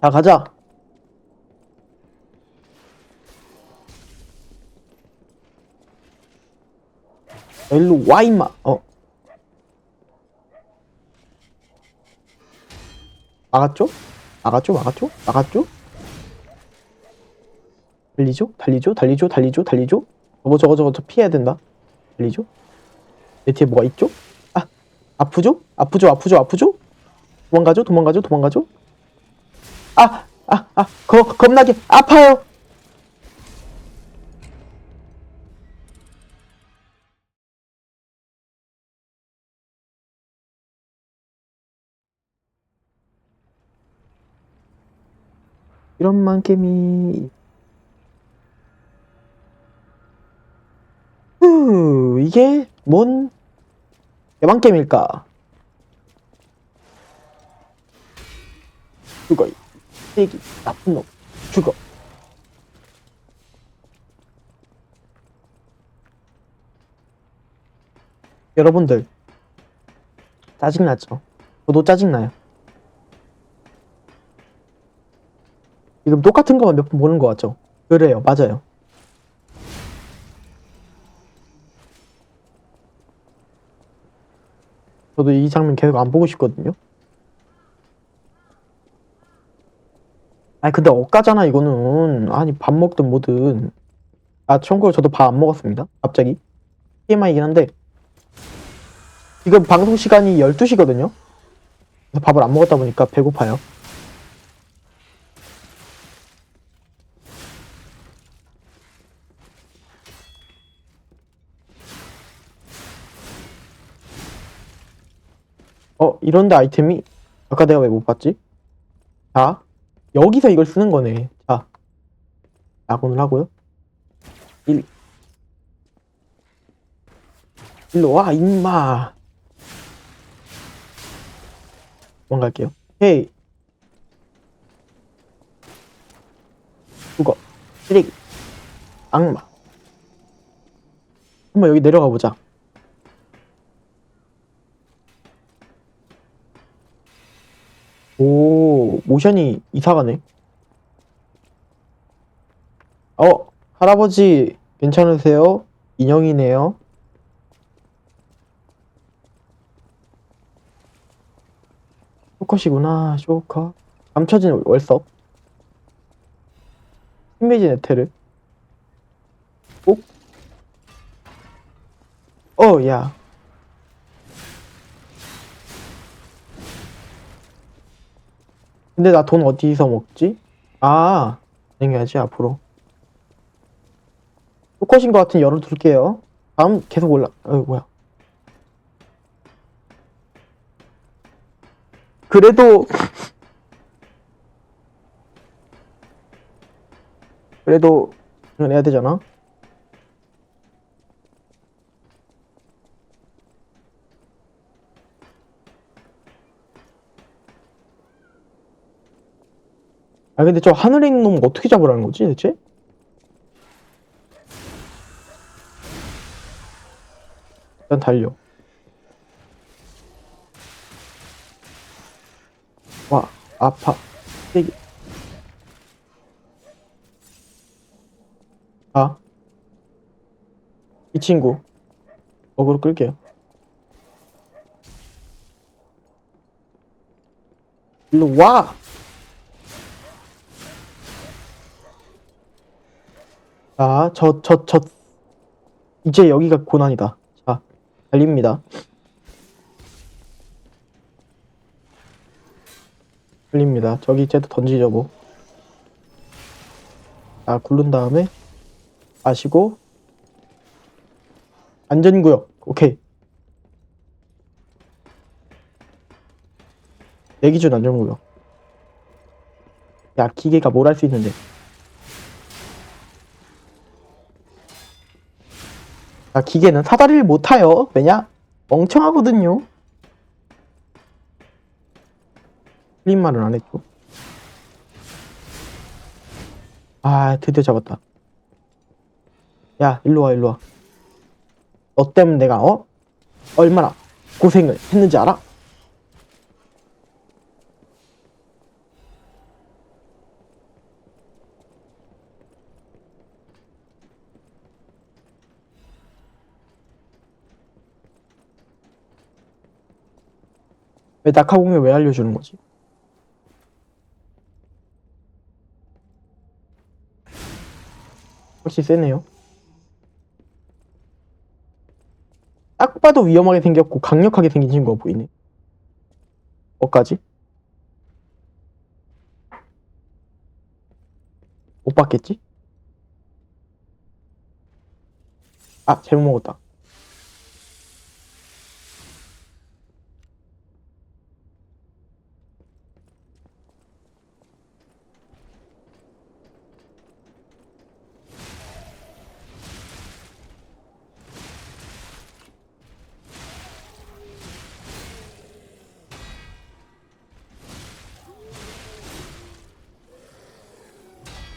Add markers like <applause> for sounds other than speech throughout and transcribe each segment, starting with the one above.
자, 가자. 일로 와, 임마. 어. 막았죠? 막았죠? 막았죠? 막았죠? 달리죠? 달리죠? 달리죠? 달리죠? 달리죠? 저거 저거 저거 저 피해야 된다. 달리죠? 내 뒤에 뭐가 있죠? 아, 아프죠? 아프죠? 아프죠? 아프죠? 도망가죠? 도망가죠? 도망가죠? 아, 아, 아, 거, 겁나게 아파요. 이런 만겜이 후, 이게 뭔? 죽어, 이 쓰레기, 나쁜 놈, 죽어. 여러분들, 짜증나죠? 저도 짜증나요. 지금 똑같은 것만 몇 번 보는 것 같죠? 그래요, 맞아요. 저도 이 장면 계속 안 보고 싶거든요. 아니 근데 엇가잖아 이거는. 아니 밥 먹든 뭐든. 아 참고로 저도 밥 안 먹었습니다. 갑자기. TMI이긴 한데. 지금 방송 시간이 12시거든요. 그래서 밥을 안 먹었다 보니까 배고파요. 어, 이런데 아이템이 아까 내가 왜 못 봤지? 자, 여기서 이걸 쓰는 거네. 자, 낙원을 하고요. 1. 일로 와, 임마. 도망갈게요. 헤이. 죽어. 쓰레기. 악마. 한번 여기 내려가 보자. 오, 모션이 이상하네. 어, 할아버지, 괜찮으세요? 인형이네요. 쇼컷이구나, 쇼컷. 감춰진 월석. 힘매진 에테르. 오? 어, 야. 근데 나 돈 어디서 먹지? 아, 생겨야지 앞으로. 쇼컷인 것 같은 열어둘게요. 다음 계속 올라. 어 뭐야? 그래도 그래도 해야 되잖아. 아 근데 저 하늘에 있는 놈 어떻게 잡으라는 거지 대체? 일단 달려. 와 아파. 세기. 아. 이 친구. 어그로 끌게요. 일로 와! 자, 저, 저, 저, 이제 여기가 고난이다. 자, 달립니다. 달립니다. 저기 쟤도 던지죠, 뭐. 자, 굴른 다음에, 마시고, 안전구역. 오케이. 내 기준 안전구역. 야, 기계가 뭘 할 수 있는데. 아, 기계는 사다리를 못 타요. 왜냐? 멍청하거든요. 틀린 말은 안 했죠. 아, 드디어 잡았다. 야, 일로 와, 일로 와. 너 때문에 내가, 어? 얼마나 고생을 했는지 알아? 왜 낙하공유 왜 알려주는 거지? 혹시 세네요. 딱 봐도 위험하게 생겼고 강력하게 생긴 친구가 보이네. 어까지? 못 봤겠지? 아, 잘못 먹었다.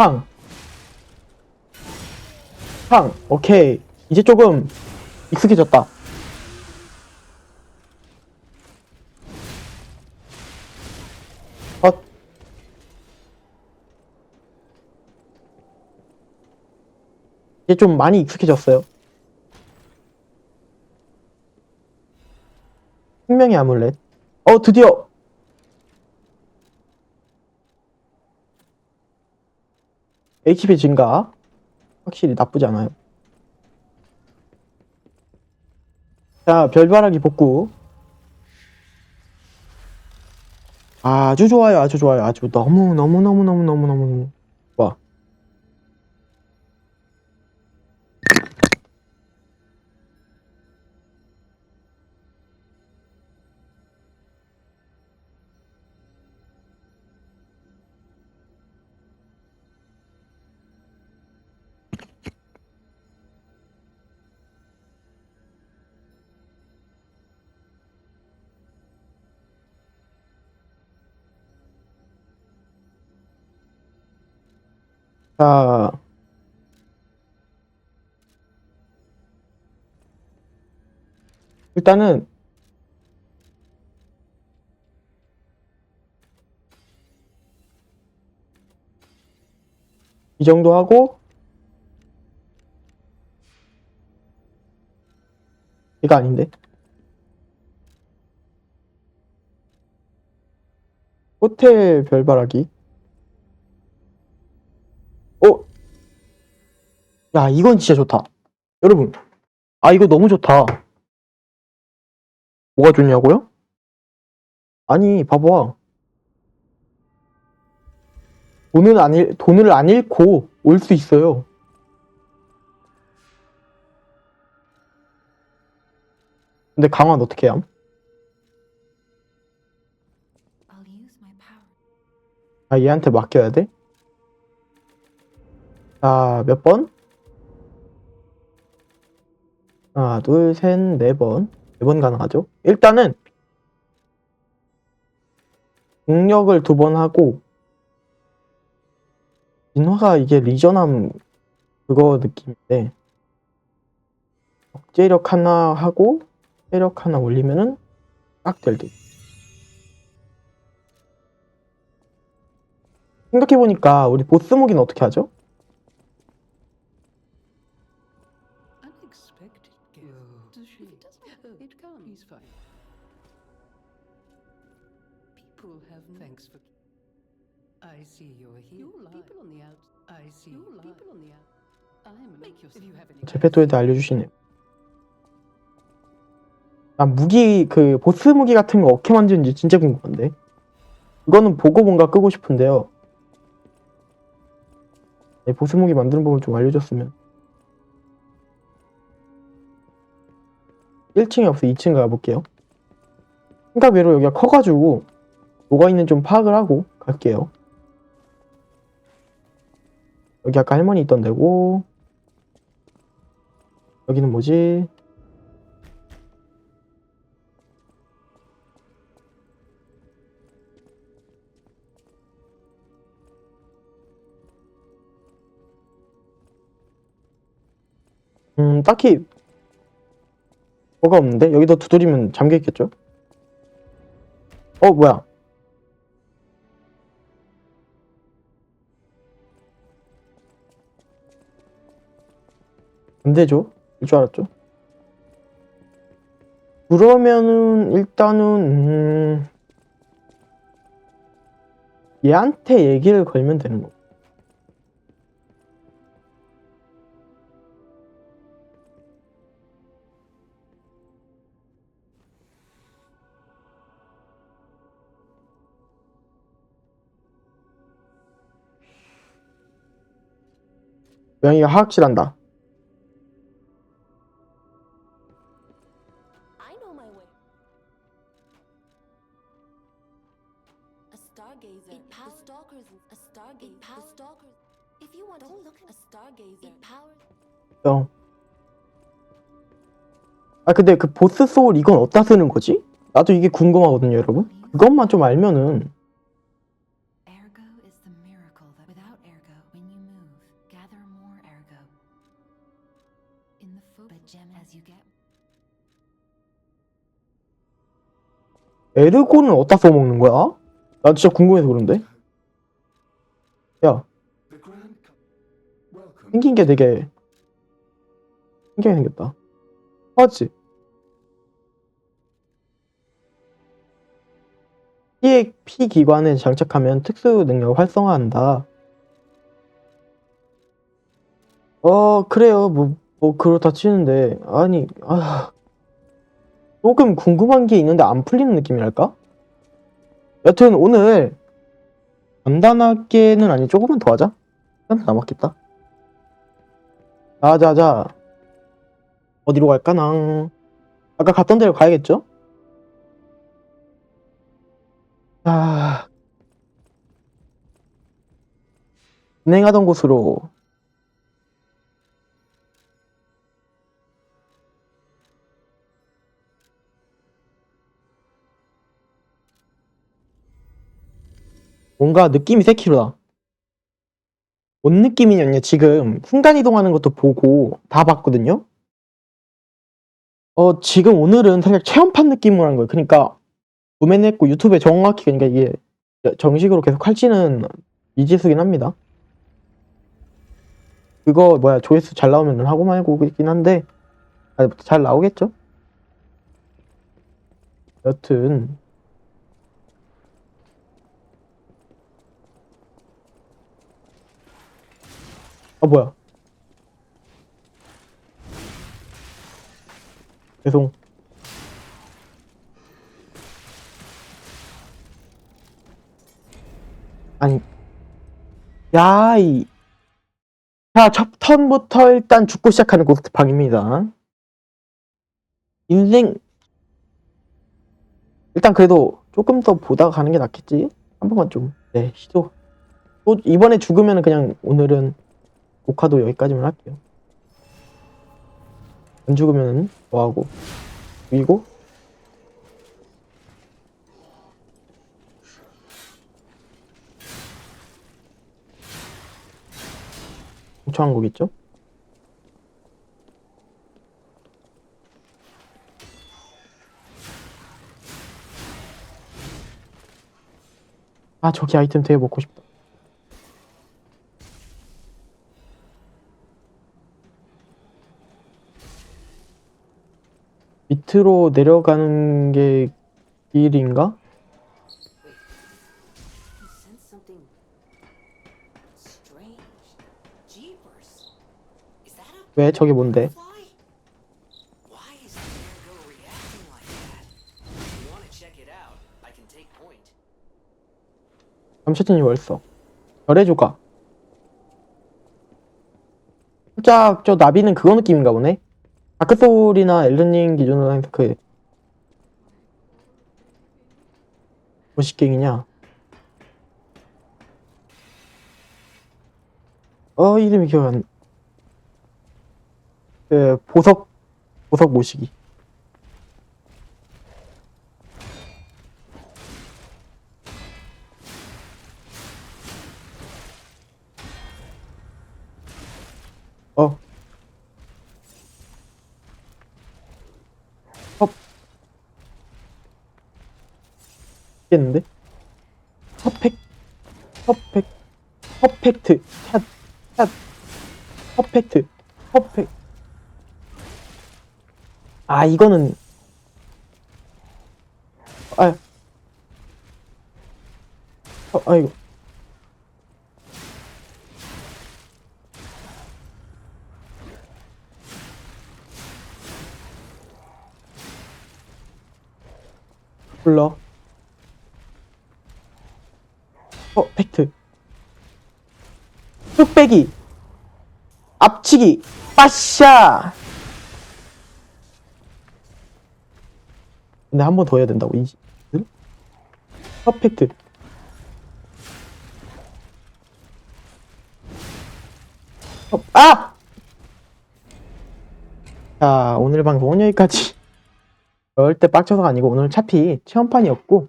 황. 황. 오케이. 이제 조금 익숙해졌다. 헛. 이제 좀 많이 익숙해졌어요. 생명의 아물렛. 어, 드디어! HP 증가. 확실히 나쁘지 않아요. 자, 별바라기 복구. 아주 좋아요, 아주 좋아요, 아주 너무, 너무, 너무, 너무, 너무, 너무, 너무 자, 일단은 이 정도 하고 이거 아닌데? 호텔 별바라기 야, 이건 진짜 좋다. 여러분, 아, 이거 너무 좋다. 뭐가 좋냐고요? 아니, 봐봐. 돈을 안, 잃, 돈을 안 잃고 올 수 있어요. 근데 강화는 어떻게 함? 아, 얘한테 맡겨야 돼? 자, 몇 번? 하나, 둘, 셋, 네 번. 네 번 가능하죠? 일단은, 공력을 두 번 하고, 진화가 이게 리전함 그거 느낌인데, 억제력 하나 하고, 체력 하나 올리면은 딱 될 듯. 생각해보니까, 우리 보스 무기는 어떻게 하죠? Does she? It doesn't. Oh, It comes. He's fine. People have thanks for. I see you're here. You lie. People on the out. I see You lie. people on the out. I'm make yourself. If you have any. 제페토에도 알려주시네요. 아, 무기, 그, 보스 무기 같은 거 어떻게 만드는지 진짜 궁금한데. 그거는 보고 뭔가 끄고 싶은데요. 네, 보스 무기 만드는 법을 좀 알려줬으면. 1층에 없어 2층 가볼게요. 생각 외로 여기가 커가지고, 뭐가 있는지 좀 파악을 하고 갈게요. 여기 아까 할머니 있던 데고, 여기는 뭐지? 음, 딱히 뭐가 없는데? 여기다 두드리면 잠겨있겠죠? 어 뭐야 안 되죠? 일줄 알았죠? 그러면은 일단은 음... 얘한테 얘기를 걸면 되는 거 고양이가 하악질한다. 어. 아 근데 그 보스 소울 이건 어디다 쓰는 거지? 나도 이게 궁금하거든요, 여러분. 그것만 좀 알면은 에르고는 어디다 써먹는 거야? 나 진짜 궁금해서 그런데. 야. 생긴 게 되게 신기하게 생겼다. 맞지? 피해 피 기관에 장착하면 특수 능력을 활성화한다. 어, 그래요. 뭐, 뭐, 그렇다 치는데. 아니, 아. 조금 궁금한 게 있는데 안 풀리는 느낌이랄까? 여튼 오늘 간단하게는 아니 조금만 더 하자. 시간 남았겠다. 자자자 어디로 갈까나? 아까 갔던 데로 가야겠죠? 아 진행하던 곳으로 뭔가 느낌이 세키로다. 뭔 느낌이냐면 지금 순간 이동하는 것도 보고 다 봤거든요. 어 지금 오늘은 살짝 체험판 느낌으로 한 거예요. 그러니까 구매했고 유튜브에 정확히 그러니까 이게 정식으로 계속 할지는 미지수긴 합니다. 그거 뭐야 조회수 잘 나오면 하고 말고 있긴 한데 아, 잘 나오겠죠? 여튼 아 뭐야 죄송 아니 야이 자, 첫 턴부터 일단 죽고 시작하는 고스트방입니다. 인생 일단 그래도 조금 더 보다가 가는 게 낫겠지? 한 번만 좀, 네, 시도. 또 이번에 죽으면 그냥 오늘은 녹화도 여기까지만 할게요. 안 죽으면 뭐하고 그리고 공초한 거겠죠? 아 저기 아이템 되게 먹고 싶다. 밑으로 내려가는 게 길인가? 왜 저게 뭔데? 잠시진이 월서 별의 조각 살짝 저 나비는 그거 느낌인가 보네 다크소울이나 엘든링 기준으로 해서 그 뭐시갱이냐? 어 이름이 기억 안 그 보석 보석 모시기 겠는데? 퍼펙 퍼펙 퍼펙트 샷, 샷 퍼펙트 퍼펙. 아 이거는. 아. 어, 아이고 불러. 어, 팩트. 흑배기. 앞치기. 빠샤! 근데 한 번 더 해야 된다고, 이, 응? 퍼펙트. 어, 아! 자, 오늘 방송은 여기까지. <laughs> 절대 빡쳐서가 아니고 오늘 차피 체험판이었고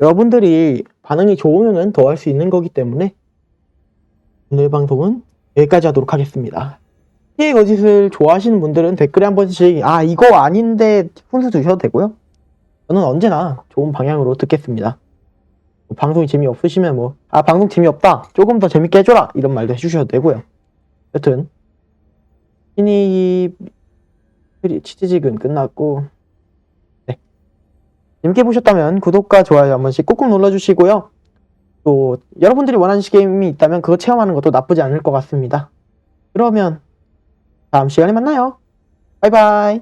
여러분들이 반응이 좋으면 더 할 수 있는 거기 때문에 오늘 방송은 여기까지 하도록 하겠습니다. 피해 거짓을 좋아하시는 분들은 댓글에 한 번씩 아 이거 아닌데 훈수 주셔도 되고요. 저는 언제나 좋은 방향으로 듣겠습니다. 뭐 방송이 재미없으시면 뭐 아 방송 재미없다 조금 더 재밌게 해줘라 이런 말도 해주셔도 되고요. 여튼 신이 치즈직은 끝났고 네. 재밌게 보셨다면 구독과 좋아요 한 번씩 꾹꾹 눌러주시고요. 또 여러분들이 원하는 게임이 있다면 그거 체험하는 것도 나쁘지 않을 것 같습니다. 그러면 다음 시간에 만나요. 바이바이.